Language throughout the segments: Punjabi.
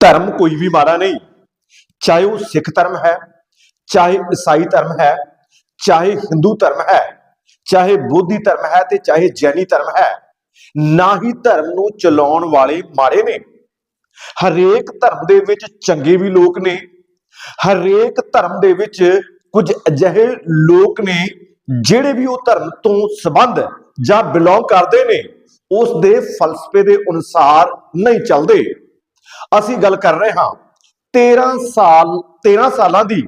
ਧਰਮ ਕੋਈ ਵੀ ਮਾੜਾ ਨਹੀਂ। ਚਾਹੇ ਉਹ ਸਿੱਖ ਧਰਮ ਹੈ, ਚਾਹੇ ਈਸਾਈ ਧਰਮ ਹੈ, ਚਾਹੇ ਹਿੰਦੂ ਧਰਮ ਹੈ, ਚਾਹੇ ਬੋਧੀ ਧਰਮ ਹੈ ਤੇ ਚਾਹੇ ਜੈਨੀ ਧਰਮ ਹੈ, ਨਾ ਹੀ ਧਰਮ ਨੂੰ ਚਲਾਉਣ ਵਾਲੇ ਮਾੜੇ ਨੇ। ਹਰੇਕ ਧਰਮ ਦੇ ਵਿੱਚ ਚੰਗੇ ਵੀ ਲੋਕ ਨੇ, ਹਰੇਕ ਧਰਮ ਦੇ ਵਿੱਚ ਕੁਝ ਅਜਿਹੇ ਲੋਕ ਨੇ ਜਿਹੜੇ ਵੀ ਉਹ ਧਰਮ ਤੋਂ ਸੰਬੰਧ ਜਾਂ ਬਿਲੋਂਗ ਕਰਦੇ ਨੇ, ਉਸ ਦੇ ਫਲਸਫੇ ਦੇ ਅਨੁਸਾਰ ਨਹੀਂ ਚੱਲਦੇ। ਅਸੀਂ ਗੱਲ ਕਰ ਰਹੇ ਹਾਂ 13 ਸਾਲ 13 ਸਾਲਾਂ ਦੀ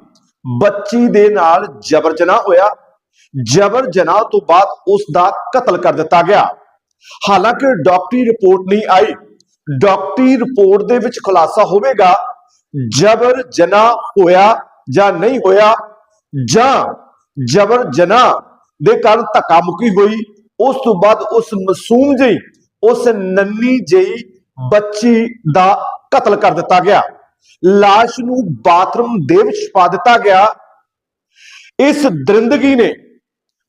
ਬੱਚੀ ਦੇ ਨਾਲ ਜਬਰ ਜਨਾਹ ਹੋਇਆ। ਜਬਰ ਜਨਾਹ ਤੋਂ ਬਾਅਦ ਉਸ ਦਾ ਕਤਲ ਕਰ ਦਿੱਤਾ ਗਿਆ। ਹਾਲਾਂਕਿ ਡਾਕਟਰੀ ਰਿਪੋਰਟ ਨਹੀਂ ਆਈ। ਡਾਕਟਰੀ ਰਿਪੋਰਟ ਦੇ ਵਿੱਚ ਖੁਲਾਸਾ ਹੋਵੇਗਾ, ਜਬਰ ਜਨਾਹ ਹੋਇਆ ਜਾਂ ਨਹੀਂ ਹੋਇਆ, ਜਾਂ ਜਬਰ ਜਨਾਹ ਦੇ ਕਾਰਨ ਧੱਕਾ ਮੁੱਕੀ ਹੋਈ, ਉਸ ਤੋਂ ਬਾਅਦ ਉਸ ਮਾਸੂਮ ਜਿਹੀ, ਉਸ ਨੰਨੀ ਜਿਹੀ ਬੱਚੀ ਦਾ ਕਤਲ ਕਰ ਦਿੱਤਾ ਗਿਆ। ਲਾਸ਼ ਨੂੰ ਬਾਥਰੂਮ ਦੇ ਵਿੱਚ ਛਪਾ ਦਿੱਤਾ ਗਿਆ। ਇਸ ਦਰਿੰਦਗੀ ਨੇ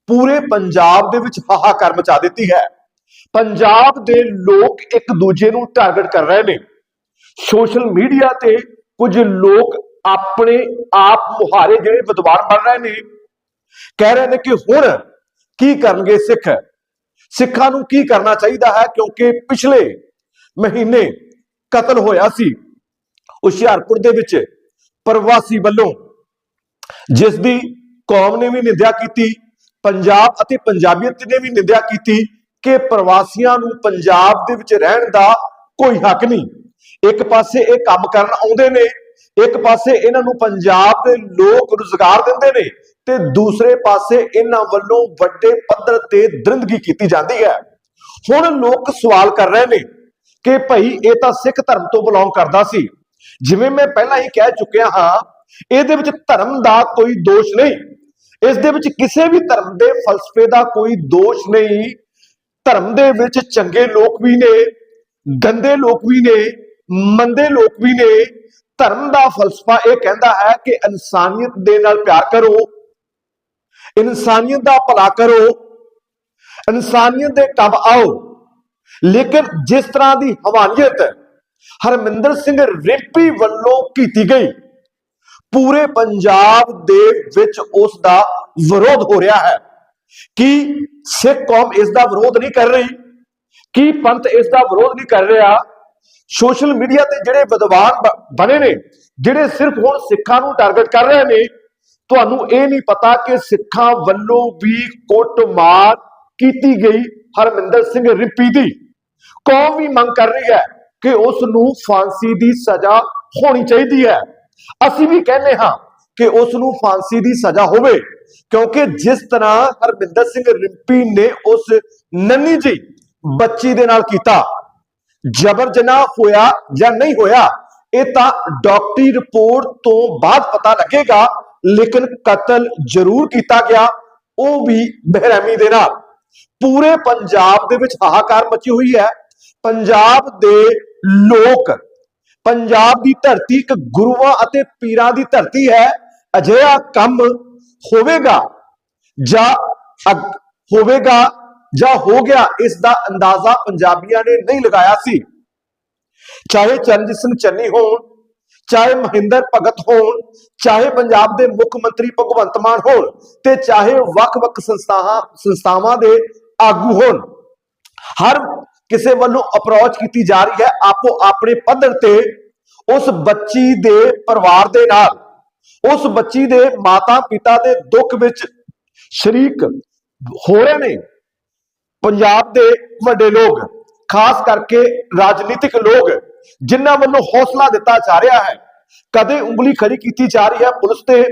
ਪੂਰੇ ਪੰਜਾਬ ਦੇ ਵਿੱਚ ਹਾਹਾਕਾਰ ਮਚਾ ਦਿੱਤੀ ਹੈ। ਪੰਜਾਬ ਦੇ ਲੋਕ ਇੱਕ ਦੂਜੇ ਨੂੰ ਟਾਰਗੇਟ ਕਰ ਰਹੇ ਨੇ। ਸੋਸ਼ਲ ਮੀਡੀਆ ਤੇ ਕੁਝ ਲੋਕ ਆਪਣੇ ਆਪ ਮੁਹਾਰੇ ਜਿਹੜੇ ਵਿਦਵਾਨ ਬਣ ਰਹੇ ਨੇ, ਕਹਿ ਰਹੇ ਨੇ ਕਿ ਹੁਣ ਕੀ ਕਰਨਗੇ ਸਿੱਖ? ਸਿੱਖਾਂ ਨੂੰ ਕੀ ਕਰਨਾ ਚਾਹੀਦਾ ਹੈ? ਕਿਉਂਕਿ ਪਿਛਲੇ ਮਹੀਨੇ ਕਤਲ ਹੋਇਆ ਸੀ ਹੁਸ਼ਿਆਰਪੁਰ ਦੇ ਵਿੱਚ ਪ੍ਰਵਾਸੀ ਵੱਲੋਂ, ਜਿਸ ਦੀ ਕੌਮ ਨੇ ਵੀ ਨਿੰਦਿਆ ਕੀਤੀ, ਪੰਜਾਬ ਅਤੇ ਪੰਜਾਬੀਅਤ ਨੇ ਵੀ ਨਿੰਦਿਆ ਕੀਤੀ ਕਿ ਪ੍ਰਵਾਸੀਆਂ ਨੂੰ ਪੰਜਾਬ ਦੇ ਵਿੱਚ ਰਹਿਣ ਦਾ ਕੋਈ ਹੱਕ ਨਹੀਂ। ਇੱਕ ਪਾਸੇ ਇਹ ਕੰਮ ਕਰਨ ਆਉਂਦੇ ਨੇ, ਇੱਕ ਪਾਸੇ ਇਹਨਾਂ ਨੂੰ ਪੰਜਾਬ ਦੇ ਲੋਕ ਰੁਜ਼ਗਾਰ ਦਿੰਦੇ ਨੇ ਤੇ ਦੂਸਰੇ ਪਾਸੇ ਇਹਨਾਂ ਵੱਲੋਂ ਵੱਡੇ ਪੱਧਰ ਤੇ ਦਰਿੰਦਗੀ ਕੀਤੀ ਜਾਂਦੀ ਹੈ। ਹੁਣ ਲੋਕ ਸਵਾਲ ਕਰ ਰਹੇ ਨੇ ਕਿ ਭਾਈ ਇਹ ਤਾਂ ਸਿੱਖ ਧਰਮ ਤੋਂ ਬਿਲੋਂਗ ਕਰਦਾ ਸੀ। ਜਿਵੇਂ ਮੈਂ ਪਹਿਲਾਂ ਹੀ ਕਹਿ ਚੁੱਕਿਆ ਹਾਂ, ਇਹਦੇ ਵਿੱਚ ਧਰਮ ਦਾ ਕੋਈ ਦੋਸ਼ ਨਹੀਂ। ਇਸ ਦੇ ਵਿੱਚ ਕਿਸੇ ਵੀ ਧਰਮ ਦੇ ਫਲਸਫੇ ਦਾ ਕੋਈ ਦੋਸ਼ ਨਹੀਂ। ਧਰਮ ਦੇ ਵਿੱਚ ਚੰਗੇ ਲੋਕ ਵੀ ਨੇ, ਗੰਦੇ ਲੋਕ ਵੀ ਨੇ, ਮੰਦੇ ਲੋਕ ਵੀ ਨੇ। ਧਰਮ ਦਾ ਫਲਸਫਾ ਇਹ ਕਹਿੰਦਾ ਹੈ ਕਿ ਇਨਸਾਨੀਅਤ ਦੇ ਨਾਲ ਪਿਆਰ ਕਰੋ। ਇਨਸਾਨੀਅਤ ਦਾ ਭਲਾ ਕਰੋ। ਇਨਸਾਨੀਅਤ ਦੇ ਕੰਮ ਆਓ। ਲੇਕਿਨ ਜਿਸ ਤਰ੍ਹਾਂ ਦੀ ਹਵਾਨੀਅਤ ਹਰਮਿੰਦਰ ਸਿੰਘ ਰਿੰਪੀ ਵੱਲੋਂ ਕੀਤੀ ਗਈ, ਪੂਰੇ ਪੰਜਾਬ ਦੇ ਵਿੱਚ ਉਸ ਦਾ ਵਿਰੋਧ ਹੋ ਰਿਹਾ ਹੈ। ਕਿ ਸਿੱਖ ਕੌਮ ਇਸ ਦਾ ਵਿਰੋਧ ਨਹੀਂ ਕਰ ਰਹੀ? ਕੀ ਪੰਥ ਇਸ ਦਾ ਵਿਰੋਧ ਨਹੀਂ ਕਰ ਰਿਹਾ? ਸੋਸ਼ਲ ਮੀਡੀਆ ਤੇ ਜਿਹੜੇ ਵਿਦਵਾਨ ਬ- ਬਣੇ ਨੇ, ਜਿਹੜੇ ਸਿਰਫ ਹੁਣ ਸਿੱਖਾਂ ਨੂੰ ਟਾਰਗੇਟ ਕਰ ਰਹੇ ਨੇ, ਤੁਹਾਨੂੰ ਇਹ ਨਹੀਂ ਪਤਾ ਕਿ ਸਿੱਖਾਂ ਵੱਲੋਂ ਵੀ ਕੁੱਟਮਾਰ ਕੀਤੀ ਗਈ ਹਰਮਿੰਦਰ ਸਿੰਘ ਰਿਪੀ ਦੀ। ਕੌਮ ਵੀ ਮੰਗ ਕਰ ਰਹੀ ਹੈ ਕਿ ਉਸ ਨੂੰ ਫਾਂਸੀ ਦੀ ਸਜ਼ਾ ਹੋਣੀ ਚਾਹੀਦੀ ਹੈ। ਅਸੀਂ ਵੀ ਕਹਿੰਦੇ ਹਾਂ ਕਿ ਉਸ ਨੂੰ ਫਾਂਸੀ ਦੀ ਸਜ਼ਾ ਹੋਵੇ, ਕਿਉਂਕਿ ਜਿਸ ਤਰ੍ਹਾਂ ਹਰਮਿੰਦਰ ਸਿੰਘ ਰਿੰਪੀ ਨੇ ਉਸ ਨੰਨੀ ਜੀ ਬੱਚੀ ਦੇ ਨਾਲ ਕੀਤਾ, ਜਬਰ ਜਨਾਹ ਹੋਇਆ ਜਾਂ ਨਹੀਂ ਹੋਇਆ, ਇਹ ਤਾਂ ਡਾਕਟਰੀ ਰਿਪੋਰਟ ਤੋਂ ਬਾਅਦ ਪਤਾ ਲੱਗੇਗਾ, ਲੇਕਿਨ ਕਤਲ ਜ਼ਰੂਰ ਕੀਤਾ ਗਿਆ, ਉਹ ਵੀ ਬੇਰਹਿਮੀ ਦੇ ਨਾਲ। ਪੂਰੇ ਪੰਜਾਬ ਦੇ ਵਿੱਚ ਹਾਹਾਕਾਰ ਮਚੀ ਹੋਈ ਹੈ। ਪੰਜਾਬ ਦੇ ਲੋਕ, ਪੰਜਾਬ ਦੀ ਧਰਤੀ ਇੱਕ ਗੁਰੂਆਂ ਅਤੇ ਪੀਰਾਂ ਦੀ ਧਰਤੀ ਹੈ। ਅਜਿਹਾ ਕੰਮ ਹੋਵੇਗਾ ਜਾਂ ਹੋਵੇਗਾ ਜਾਂ ਹੋ ਗਿਆ, ਇਸ ਦਾ ਅੰਦਾਜ਼ਾ ਪੰਜਾਬੀਆਂ ਨੇ ਨਹੀਂ ਲਗਾਇਆ ਸੀ। ਚਾਹੇ ਚਰਨਜੀਤ ਸਿੰਘ ਚੰਨੀ ਹੋਣ ਚਾਹੇ ਮਹਿੰਦਰ ਭਗਤ ਹੋਣ, ਚਾਹੇ ਪੰਜਾਬ ਦੇ ਮੁੱਖ ਮੰਤਰੀ ਭਗਵੰਤ ਮਾਨ ਹੋਣ ਤੇ ਚਾਹੇ ਵੱਖ-ਵੱਖ ਸੰਸਥਾਵਾਂ ਸੰਸਥਾਵਾਂ ਦੇ ਆਗੂ ਹੋਣ, ਹਰ ਕਿਸੇ ਵੱਲੋਂ ਅਪਰੋਚ ਕੀਤੀ ਜਾ ਰਹੀ ਹੈ ਆਪੋ ਆਪਣੇ ਪੱਧਰ ਤੇ ਉਸ ਬੱਚੀ ਦੇ ਪਰਿਵਾਰ ਦੇ ਨਾਲ। ਉਸ ਬੱਚੀ ਦੇ ਮਾਤਾ ਪਿਤਾ ਦੇ ਦੁੱਖ ਵਿੱਚ ਸ਼ਰੀਕ ਹੋ ਰਹੇ ਨੇ। ਪੰਜਾਬ ਦੇ ਵੱਡੇ ਲੋਕ, ਖਾਸ ਕਰਕੇ ਰਾਜਨੀਤਿਕ ਲੋਕ ਜਿਨ੍ਹਾਂ ਵੱਲੋਂ ਹੌਸਲਾ ਦਿੱਤਾ ਜਾ ਰਿਹਾ ਹੈ। ਕਦੇ ਉਂਗਲੀ ਖੜੀ ਕੀਤੀ ਜਾ ਰਹੀ ਹੈ ਪੁਲਿਸ ਤੇ,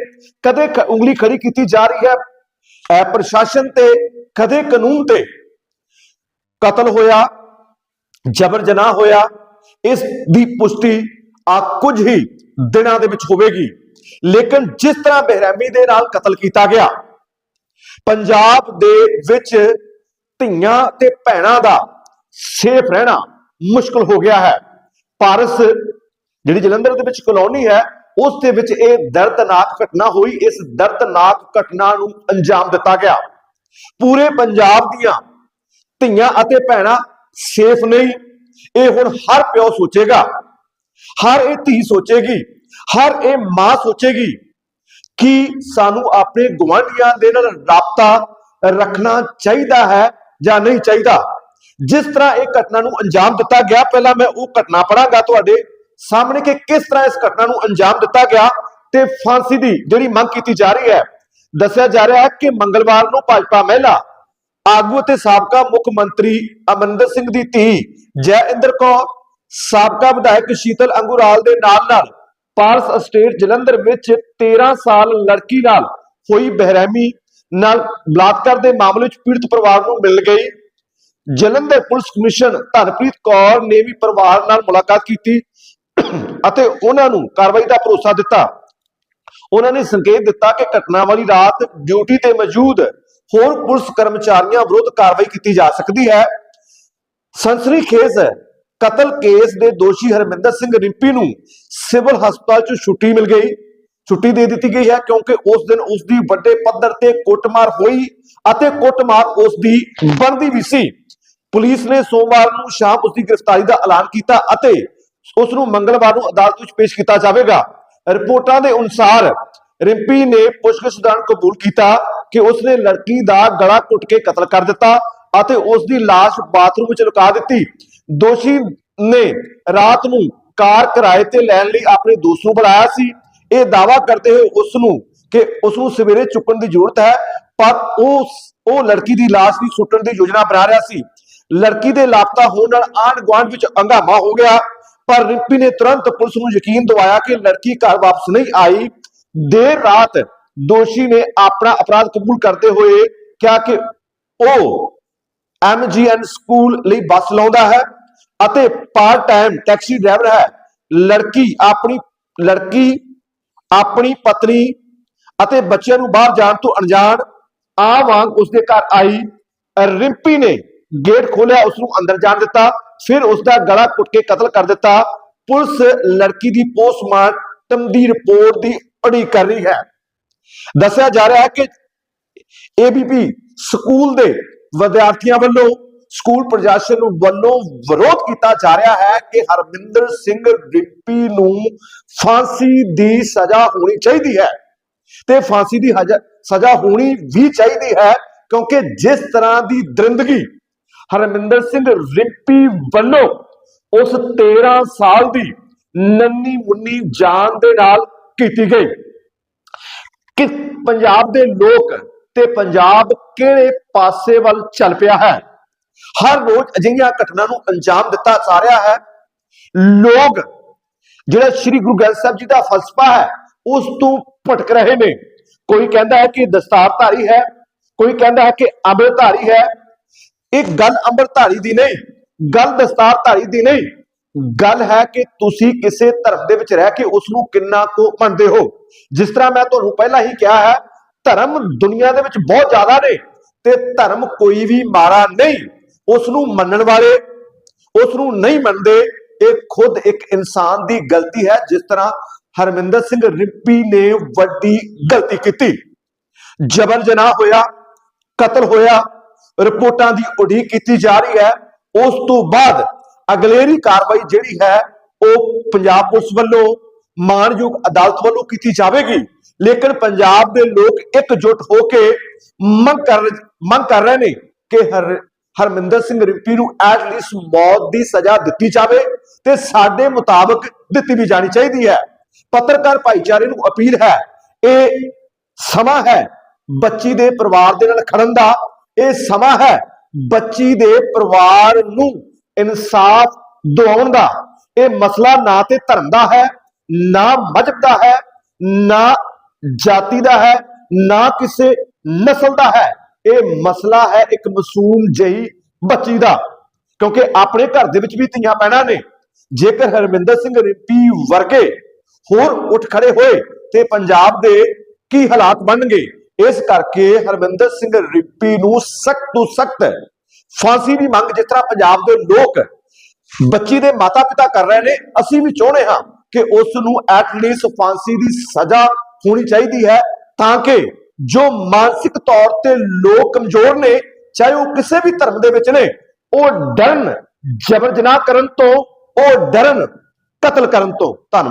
ਕਦੇ ਉਂਗਲੀ ਖੜੀ ਕੀਤੀ ਜਾ ਰਹੀ ਹੈ ਪ੍ਰਸ਼ਾਸਨ ਤੇ, ਕਦੇ ਕਾਨੂੰਨ ਤੇ। ਕਤਲ ਹੋਇਆ, ਜਬਰ ਜਨਾਹ ਹੋਇਆ, ਇਸ ਦੀ ਪੁਸ਼ਟੀ ਆ ਕੁਝ ਹੀ ਦਿਨਾਂ ਦੇ ਵਿੱਚ ਹੋਵੇਗੀ। ਲੇਕਿਨ ਜਿਸ ਤਰ੍ਹਾਂ ਬੇਰਹਿਮੀ ਦੇ ਨਾਲ ਕਤਲ ਕੀਤਾ ਗਿਆ, ਪੰਜਾਬ ਦੇ ਵਿੱਚ ਧੀਆਂ ਤੇ ਭੈਣਾਂ ਦਾ ਸੇਫ ਰਹਿਣਾ ਮੁਸ਼ਕਲ ਹੋ ਗਿਆ ਹੈ। ਪਾਰਸ, ਜਿਹੜੀ ਜਲੰਧਰ ਦੇ ਵਿੱਚ ਕਲੋਨੀ ਹੈ, ਉਸ ਦੇ ਵਿੱਚ ਇਹ ਦਰਦਨਾਕ ਘਟਨਾ ਹੋਈ। ਇਸ ਦਰਦਨਾਕ ਘਟਨਾ ਨੂੰ ਅੰਜਾਮ ਦਿੱਤਾ ਗਿਆ। ਪੂਰੇ ਪੰਜਾਬ ਦੀਆਂ ਧੀਆਂ ਅਤੇ ਭੈਣਾਂ ਸੇਫ ਨਹੀਂ। ਇਹ ਹੁਣ ਹਰ ਪਿਓ ਸੋਚੇਗਾ, ਹਰ ਇਹ ਧੀ ਸੋਚੇਗੀ, ਹਰ ਇਹ ਮਾਂ ਸੋਚੇਗੀ ਕਿ ਸਾਨੂੰ ਆਪਣੇ ਗੁਆਂਢੀਆਂ ਦੇ ਨਾਲ ਰਾਬਤਾ ਰੱਖਣਾ ਚਾਹੀਦਾ ਹੈ ਜਾਂ ਨਹੀਂ ਚਾਹੀਦਾ। ਜਿਸ ਤਰ੍ਹਾਂ ਇਹ ਘਟਨਾ ਨੂੰ ਅੰਜਾਮ ਦਿੱਤਾ ਗਿਆ, ਪਹਿਲਾਂ ਮੈਂ ਉਹ ਘਟਨਾ ਪੜਾਂਗਾ ਤੁਹਾਡੇ ਸਾਹਮਣੇ ਕਿ ਕਿਸ ਤਰ੍ਹਾਂ ਇਸ ਘਟਨਾ ਨੂੰ ਅੰਜਾਮ ਦਿੱਤਾ ਗਿਆ ਤੇ ਫਾਂਸੀ ਦੀ ਜਿਹੜੀ ਮੰਗ ਕੀਤੀ ਜਾ ਰਹੀ ਹੈ। ਦੱਸਿਆ ਜਾ ਰਿਹਾ ਹੈ ਕਿ ਮੰਗਲਵਾਰ ਨੂੰ ਭਾਜਪਾ ਮਹਿਲਾ, ਆਗੂ ਅਤੇ ਸਾਬਕਾ ਮੁੱਖ ਮੰਤਰੀ ਅਮਰਿੰਦਰ ਸਿੰਘ ਦੀ ਧੀ ਜੈਇੰਦਰ ਕੌਰ, ਸਾਬਕਾ ਵਿਧਾਇਕ ਸ਼ੀਤਲ ਅੰਗੂਰਾਲ ਦੇ ਨਾਲ ਨਾਲ ਪਾਰਸ ਅਸਟੇਟ ਜਲੰਧਰ ਵਿੱਚ 13 ਸਾਲ ਲੜਕੀ ਨਾਲ ਹੋਈ ਬਹਿਰਹਿਮੀ ਨਾਲ ਬਲਾਤਕਾਰ ਦੇ ਮਾਮਲੇ ਵਿੱਚ ਪੀੜਤ ਪਰਿਵਾਰ ਨੂੰ ਮਿਲ ਗਈ। ਜਲੰਧਰ ਪੁਲਿਸ ਕਮਿਸ਼ਨ ਧਨਪ੍ਰੀਤ ਕੌਰ ਨੇ ਵੀ ਪਰਿਵਾਰ ਨਾਲ ਮੁਲਾਕਾਤ ਕੀਤੀ ਅਤੇ ਉਹਨਾਂ ਨੂੰ ਕਾਰਵਾਈ ਦਾ ਭਰੋਸਾ ਦਿੱਤਾ। ਉਹਨਾਂ ਨੇ ਸੰਕੇਤ ਦਿੱਤਾ ਕਿ ਘਟਨਾ ਵਾਲੀ ਰਾਤ ਡਿਊਟੀ ਤੇ ਮੌਜੂਦ ਹੋਰ ਪੁਲਿਸ ਕਰਮਚਾਰੀਆਂ ਵਿਰੁੱਧ ਕਾਰਵਾਈ ਕੀਤੀ ਜਾ ਸਕਦੀ ਹੈ। ਸੰਸਰੀ ਖੇਸ ਕਤਲ ਕੇਸ ਦੇ ਦੋਸ਼ੀ ਹਰਮਿੰਦਰ ਸਿੰਘ ਰਿੰਪੀ ਨੂੰ ਸਿਵਲ ਹਸਪਤਾਲ 'ਚ ਛੁੱਟੀ ਮਿਲ ਗਈ। ਛੁੱਟੀ ਦੇ ਦਿੱਤੀ ਗਈ ਹੈ ਕਿਉਂਕਿ ਉਸ ਦਿਨ ਉਸ ਦੀ ਵੱਡੇ ਪੱਧਰ ਤੇ ਕੁੱਟਮਾਰ ਹੋਈ ਅਤੇ ਕੁੱਟਮਾਰ ਉਸ ਦੀ ਬਣਦੀ ਵੀ ਸੀ। ਪੁਲਿਸ ਨੇ ਸੋਮਵਾਰ ਨੂੰ ਸ਼ਾਮ ਉਸ ਦੀ ਗ੍ਰਿਫਤਾਰੀ ਦਾ ਐਲਾਨ ਕੀਤਾ ਅਤੇ ਉਸ ਨੂੰ ਮੰਗਲਵਾਰ ਨੂੰ ਅਦਾਲਤ ਵਿੱਚ ਪੇਸ਼ ਕੀਤਾ ਜਾਵੇਗਾ। ਰਿਪੋਰਟਾਂ ਦੇ ਅਨੁਸਾਰ ਰਿੰਪੀ ਨੇ ਪੁੱਛਗਿੱਛ ਦੌਰਾਨ ਕਬੂਲ ਕੀਤਾ ਕਿ ਉਸ ਨੇ ਲੜਕੀ ਦਾ ਗਲਾ ਘੁੱਟ ਕੇ ਕਤਲ ਕਰ ਦਿੱਤਾ ਅਤੇ ਉਸ ਦੀ ਲਾਸ਼ ਬਾਥਰੂਮ ਵਿੱਚ ਲੁਕਾ ਦਿੱਤੀ। ਦੋਸ਼ੀ ਨੇ ਰਾਤ ਨੂੰ ਕਾਰ ਕਿਰਾਏ ਤੇ ਲੈਣ ਲਈ ਆਪਣੇ ਦੋਸਤ ਨੂੰ ਬੁਲਾਇਆ ਸੀ। ਇਹ ਦਾਵਾ ਕਰਦੇ ਹੋਏ ਉਸ ਨੂੰ ਕਿ ਉਸ ਨੂੰ ਸਵੇਰੇ ਚੁੱਕਣ ਦੀ ਜ਼ਰੂਰਤ ਹੈ, ਪਰ ਉਹ ਉਹ ਲੜਕੀ ਦੀ ਲਾਸ਼ ਦੀ ਸੁੱਟਣ ਦੀ ਯੋਜਨਾ ਬਣਾ ਰਿਹਾ ਸੀ। ਲੜਕੀ ਦੇ ਲਾਪਤਾ ਹੋਣ ਨਾਲ ਆਂਢ ਗੁਆਂਢ ਵਿੱਚ ਹੰਗਾਮਾ ਹੋ ਗਿਆ। ਪਰ ਰਿੰਪੀ ਨੇ ਤੁਰੰਤ ਪੁਲਿਸ ਨੂੰ ਯਕੀਨ ਦਿਵਾਇਆ ਕਿ ਲੜਕੀ ਘਰ ਵਾਪਸ ਨਹੀਂ ਆਈ। ਦੇਰ ਰਾਤ ਦੋਸ਼ੀ ਨੇ ਆਪਣਾ ਅਪਰਾਧ ਕਬੂਲ ਕਰਦੇ ਹੋਏ ਕਿਹਾ ਕਿ ਉਹ ਐਮਜੀਐਨ ਸਕੂਲ ਲਈ ਬੱਸ ਲਾਉਂਦਾ ਹੈ ਅਤੇ ਪਾਰਟ ਟਾਈਮ ਟੈਕਸੀ ਡਰਾਈਵਰ ਹੈ। ਲੜਕੀ ਆਪਣੀ ਲੜਕੀ ਆਪਣੀ ਪਤਨੀ ਅਤੇ ਬੱਚਿਆਂ ਨੂੰ ਬਾਹਰ ਜਾਣ ਤੋਂ ਅਣਜਾਣ ਆ ਵਾਂਗ ਉਸਦੇ ਘਰ ਆਈ। ਰਿੰਪੀ ਨੇ ਗੇਟ ਖੋਲਿਆ ਉਸ ਨੂੰ ਅੰਦਰ ਜਾਣ ਦਿੱਤਾ, ਫਿਰ ਉਸ ਦਾ ਗਲਾ ਕੁੱਟ ਕੇ ਕਤਲ ਕਰ ਦਿੱਤਾ। ਪੁਲਿਸ ਲੜਕੀ ਦੀ ਪੋਸਟਮਾਰਟਮ ਦੀ ਰਿਪੋਰਟ ਦੀ ਉਡੀਕ ਕਰ ਰਹੀ ਹੈ। ਦੱਸਿਆ ਜਾ ਰਿਹਾ ਹੈ ਕਿ ਏਬੀਪੀ ਸਕੂਲ ਦੇ ਵਿਦਿਆਰਥੀਆਂ ਵੱਲੋਂ, ਸਕੂਲ ਪ੍ਰਸ਼ਾਸਨ ਵੱਲੋਂ ਵਿਰੋਧ ਕੀਤਾ ਜਾ ਰਿਹਾ ਹੈ ਕਿ ਹਰਮਿੰਦਰ ਸਿੰਘ ਰਿੰਪੀ ਨੂੰ ਫਾਂਸੀ ਦੀ ਸਜ਼ਾ ਹੋਣੀ ਚਾਹੀਦੀ ਹੈ। ਤੇ ਫਾਂਸੀ ਦੀ ਹਜ- ਸਜ਼ਾ ਹੋਣੀ ਵੀ ਚਾਹੀਦੀ ਹੈ, ਕਿਉਂਕਿ ਜਿਸ ਤਰ੍ਹਾਂ ਦੀ ਦਰਿੰਦਗੀ ਹਰਮਿੰਦਰ ਸਿੰਘ ਰਿੰਪੀ ਵੱਲੋਂ ਉਸ 13 ਸਾਲ ਦੀ ਨੰਨੀ ਮੁੰਨੀ ਜਾਨ ਦੇ ਨਾਲ ਕੀਤੀ ਗਈ। ਕਿ ਪੰਜਾਬ ਦੇ ਲੋਕ ਤੇ ਪੰਜਾਬ ਕਿਹੜੇ ਪਾਸੇ ਵੱਲ ਚੱਲ ਪਿਆ ਹੈ? ਹਰ ਰੋਜ਼ ਅਜਿਹੀਆਂ ਘਟਨਾ ਨੂੰ ਅੰਜਾਮ ਦਿੱਤਾ ਜਾ ਰਿਹਾ ਹੈ। ਲੋਕ, ਜਿਹੜਾ ਸ੍ਰੀ ਗੁਰੂ ਗ੍ਰੰਥ ਸਾਹਿਬ ਜੀ ਦਾ ਫਲਸਫਾ ਹੈ, ਉਸ ਤੋਂ ਭਟਕ ਰਹੇ ਨੇ। ਕੋਈ ਕਹਿੰਦਾ ਹੈ ਕਿ ਦਸਤਾਰਧਾਰੀ ਹੈ, ਕੋਈ ਕਹਿੰਦਾ ਹੈ ਕਿ ਅੰਮ੍ਰਿਤਧਾਰੀ ਹੈ ਇਹ ਗੱਲ ਅੰਮ੍ਰਿਤਧਾਰੀ ਦੀ ਨਹੀਂ, ਗੱਲ ਦਸਤਾਰਧਾਰੀ ਦੀ ਨਹੀਂ। ਗੱਲ ਹੈ ਕਿ ਤੁਸੀਂ ਕਿਸੇ ਧਰਮ ਦੇ ਵਿੱਚ ਰਹਿ ਕੇ ਉਸ ਨੂੰ ਕਿੰਨਾ ਕੁ ਮੰਨਦੇ ਹੋ। ਜਿਸ ਤਰ੍ਹਾਂ ਮੈਂ ਤੁਹਾਨੂੰ ਪਹਿਲਾਂ ਹੀ ਕਿਹਾ ਹੈ, ਧਰਮ ਦੁਨੀਆ ਦੇ ਵਿੱਚ ਬਹੁਤ ਜ਼ਿਆਦਾ ਨੇ ਤੇ ਧਰਮ ਕੋਈ ਵੀ ਮਾੜਾ ਨਹੀਂ। ਉਸ ਨੂੰ ਮੰਨਣ ਵਾਲੇ ਉਸ ਨੂੰ ਨਹੀਂ ਮੰਨਦੇ, ਇਹ ਖੁਦ ਇੱਕ ਇਨਸਾਨ ਦੀ ਗਲਤੀ ਹੈ, ਜਿਸ ਤਰ੍ਹਾਂ ਹਰਮਿੰਦਰ ਸਿੰਘ ਰਿੰਪੀ ਨੇ ਵੱਡੀ ਗਲਤੀ ਕੀਤੀ। ਜਬਰ ਜਨਾਹ ਹੋਇਆ, ਕਤਲ ਹੋਇਆ ਰਿਪੋਰਟਾਂ ਦੀ ਉਡੀਕ ਕੀਤੀ ਜਾ ਰਹੀ ਹੈ। ਉਸ ਤੋਂ ਬਾਅਦ ਅਗਲੇਰੀ ਕਾਰਵਾਈ ਜਿਹੜੀ ਹੈ, ਉਹ ਪੰਜਾਬ ਪੁਲਿਸ ਵੱਲੋਂ ਮਾਨਯੋਗ ਅਦਾਲਤ ਵੱਲੋਂ ਕੀਤੀ ਜਾਵੇਗੀ। ਲੇਕਿਨ ਪੰਜਾਬ ਦੇ ਲੋਕ ਇਕਜੁੱਟ ਹੋ ਕੇ ਮੰਗ ਕਰ ਮੰਗ ਕਰ ਰਹੇ ਨੇ ਕਿ ਹਰ, ਹਰਮਿੰਦਰ ਸਿੰਘ ਰਿੰਪੀ ਨੂੰ ਐਟ ਲੀਸਟ ਮੌਤ ਦੀ ਸਜ਼ਾ ਦਿੱਤੀ ਜਾਵੇ ਤੇ ਸਾਡੇ ਮੁਤਾਬਕ ਦਿੱਤੀ ਵੀ ਜਾਣੀ ਚਾਹੀਦੀ ਹੈ। ਪੱਤਰਕਾਰ ਭਾਈਚਾਰੇ ਨੂੰ ਅਪੀਲ ਹੈ, ਇਹ ਸਮਾਂ ਹੈ ਬੱਚੀ ਦੇ ਪਰਿਵਾਰ ਦੇ ਨਾਲ ਖੜਨ ਦਾ। ਇਹ ਸਮਾਂ ਹੈ ਬੱਚੀ ਦੇ ਪਰਿਵਾਰ ਨੂੰ ਇਨਸਾਫ ਦਿਵਾਉਣ ਦਾ। ਇਹ ਮਸਲਾ ਨਾ ਤੇ ਧਰਮ ਦਾ ਹੈ ਨਾ ਮਜ਼ਹਬ ਦਾ ਹੈ ਨਾ ਜਾਤੀ ਦਾ ਹੈ ਨਾ ਕਿਸੇ ਨਸਲ ਦਾ ਹੈ। ਇਹ ਮਸਲਾ ਹੈ ਇੱਕ ਮਾਸੂਮ ਜਹੀ ਬੱਚੀ ਦਾ। ਕਿਉਂਕਿ ਆਪਣੇ ਘਰ ਦੇ ਵਿੱਚ ਵੀ ਧੀਆਂ ਪੈਣਾ ਨੇ। ਜੇਕਰ ਹਰਮਿੰਦਰ ਸਿੰਘ ਰਿੰਪੀ ਵਰਗੇ ਹੋਰ ਉੱਠ ਖੜੇ ਹੋਏ ਤੇ ਪੰਜਾਬ ਦੇ ਕੀ ਹਾਲਾਤ ਬਣਨਗੇ? ਇਸ ਕਰਕੇ ਹਰਮਿੰਦਰ ਸਿੰਘ ਰਿੰਪੀ ਨੂੰ ਸਖਤ ਤੋਂ ਸਖਤ ਫਾਂਸੀ ਦੀ ਮੰਗ ਜਿਸ ਤਰ੍ਹਾਂ ਪੰਜਾਬ ਦੇ ਲੋਕ ਬੱਚੀ ਦੇ ਮਾਤਾ ਪਿਤਾ ਕਰ ਰਹੇ ਨੇ, ਅਸੀਂ ਵੀ ਚਾਹੁੰਦੇ ਹਾਂ ਕਿ ਉਸ ਨੂੰ ਐਟਲੀਸਟ ਫਾਂਸੀ ਦੀ ਸਜ਼ਾ ਹੋਣੀ ਚਾਹੀਦੀ ਹੈ ਤਾਂ ਕਿ ਜੋ ਮਾਨਸਿਕ ਤੌਰ ਤੇ ਲੋਕ ਕਮਜ਼ੋਰ ਨੇ, ਚਾਹੇ ਉਹ ਕਿਸੇ ਵੀ ਧਰਮ ਦੇ ਵਿੱਚ ਨੇ, ਉਹ ਡਰਨ ਜਬਰ ਜਨਾਹ ਕਰਨ ਤੋਂ, ਉਹ ਡਰਨ, ਕਤਲ ਕਰਨ ਤੋਂ ਧੰਨਵਾਦ।